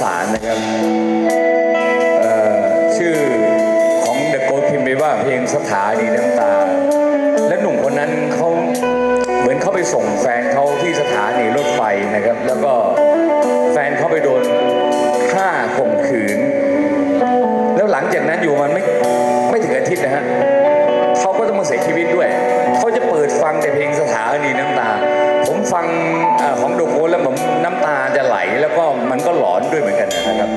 สารนะครับชื่อของเดอะโกพิมพ์ไปว่าเพลงสถานีน้ำตา และหนุ่มคนนั้นเขาเหมือนเขาไปส่งแฟนเขาที่สถานีรถไฟนะครับ แล้วก็แฟนเขาไปโดนฆ่าข่มขืน แล้วหลังจากนั้นอยู่มันไม่ไม่ถึงอาทิตย์นะฮะเขาก็ต้องมาเสียชีวิตด้วยเขาจะเปิดฟังแต่เพลงสถานีน้ำตา ผมฟังอของโดโกแล้วผมน้ำตา จะไหลแล้วก็มันก็หลอนด้วยเหมือนกันนะครับ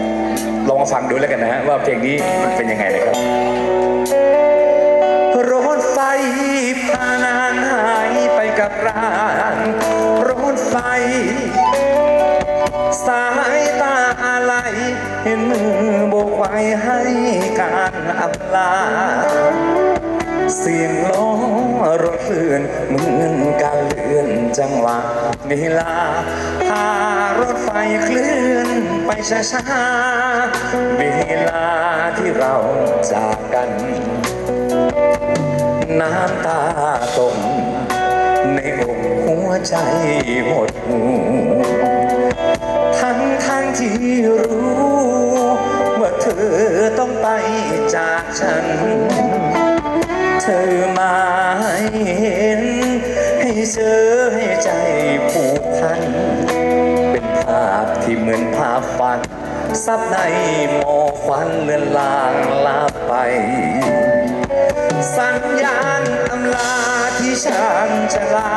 ลองมาฟังดูแล้วกันนะฮะว่าเพลงนี้มันเป็นยังไงนะครับรถไฟพานางหายไปกับรางรถไฟ สายตาอะไรเห็นมือโบกไว้ให้การอำลาเสียงล้อรถเคลื่อนเหมือนการเลื่อนจังหวะเวลาพา ไปช้าเวลาที่เราจากกัน น้ำตาตกในอกหัวใจหดหูทั้งทั้งที่รู้ ว่าเธอต้องไปจากฉัน เธอมาให้เห็นให้เจอ ฝันซับในหมอกควันเลือนลางลาไป สัญญาณอำลาที่ฉันจะลา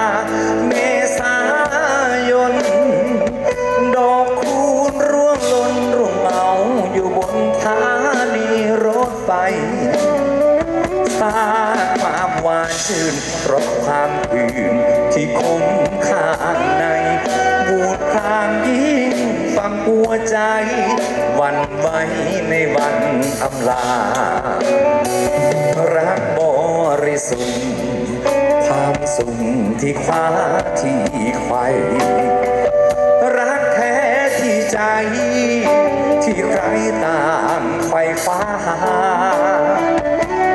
เมษายน ดอกคูณร่วงหล่นร่วงเมาอยู่บนฐานีรถไฟสาความหวานชื่นรบความอื่นที่คมข้างในบูดพรางยิ่ หัวใจ วันไหวในวันอำลา รักบริสุทธิ์ความสุขที่คว้าที่ไขวรักแท้ที่ใจ ที่ใครต่างไขว่คว้า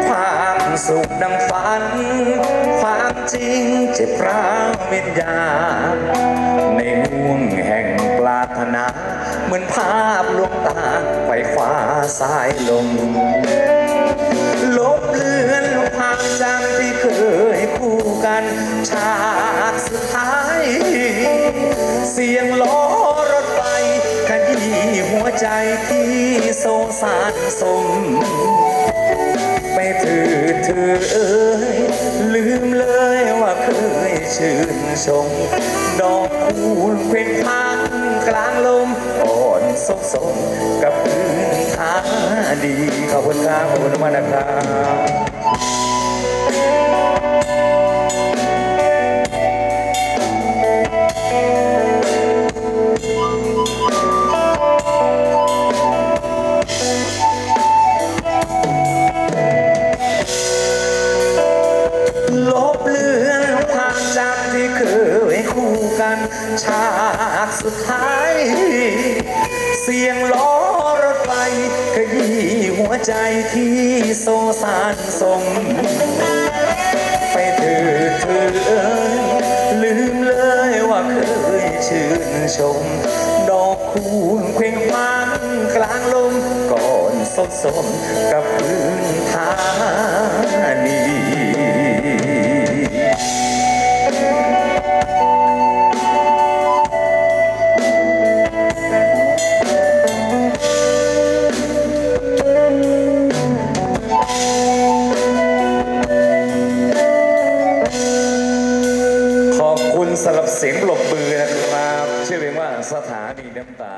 ความสุขดังฝัน ความจริงเจ็บร้าววิญญาณในห่วงแห่ง นา เหมือนภาพลวงตาไขว่คว้าสายลมลบเลือนความจำที่เคยคู่กันฉากสุดท้าย เสียงล้อรถไฟขยี้หัวใจที่โศกสารสม กลางลมอ่อนสบสบกับพื้นทาดีขอบคุณครับขอบคุณมากนะครับ สุดท้าย เสียงล้อรถไฟขยี้หัวใจที่โซสารสมไปเถิดเธอเอ้ยลืมเลยว่าเคยชื่นชม ดอกคูณเคว้งคว้างกลางลมก่อนสดสมกับพื้นท สถานีน้ำตา